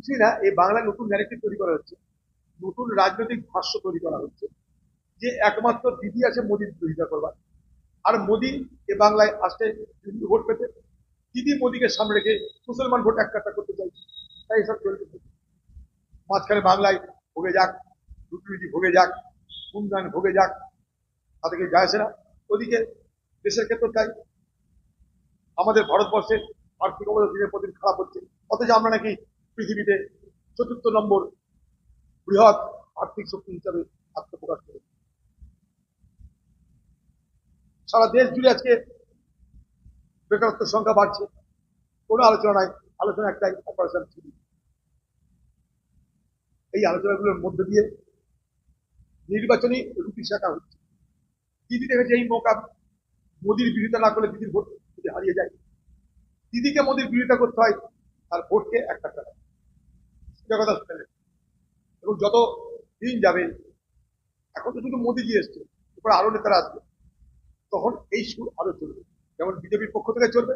কিছুই না, এই বাংলায় নতুন ন্যারেটিভ তৈরি করা হচ্ছে, নতুন রাজনৈতিক ভাষ্য তৈরি করা হচ্ছে, যে একমাত্র দিদি আছে মোদীর বিরোধিতা করবার। আর মোদী এ বাংলায় আসতে হিন্দু ভোট পেতে, দিদি মোদীকে সামনে রেখে মুসলমান ভোট একটা করতে চাইছে তাই এসব চলতে। মাঝখানে বাংলায় ভোগে যাক দুর্নীতি ভোগে যাক উন্নয়ন ভোগে যাক তাদেরকে যায় আসে না। ওদিকে দেশের ক্ষেত্রে তাই। আমাদের ভারতবর্ষের আর্থিক অবস্থা দিনের পর দিন খারাপ হচ্ছে, অথচ আমরা নাকি পৃথিবীতে চতুর্থ নম্বর বৃহৎ আর্থিক শক্তি হিসাবে আত্মপ্রকাশ করে। সারা দেশ জুড়ে আজকে বেকারত্বের সংখ্যা বাড়ছে। কোনো আলোচনা নাই আলোচনা একটাই অপারেশন থ্রি এই আলোচনাগুলোর মধ্যে দিয়ে নির্বাচনী রুটি শেখা হচ্ছে। দিদি দেখেছে এই মৌকা মোদির বিরোধিতা না করলে দিদির ভোট যদি হারিয়ে যায়। দিদিকে মোদির বিরোধিতা করতে হয়, তার ভোটকে একটা টাকা সেটা ফেলে এবং যত দিন যাবে, এখন তো শুধু মোদিজি এসছে, এরপর আরও নেতারা আসবে, তখন এই সুর আরও চলবে। যেমন বিজেপির পক্ষ থেকে চলবে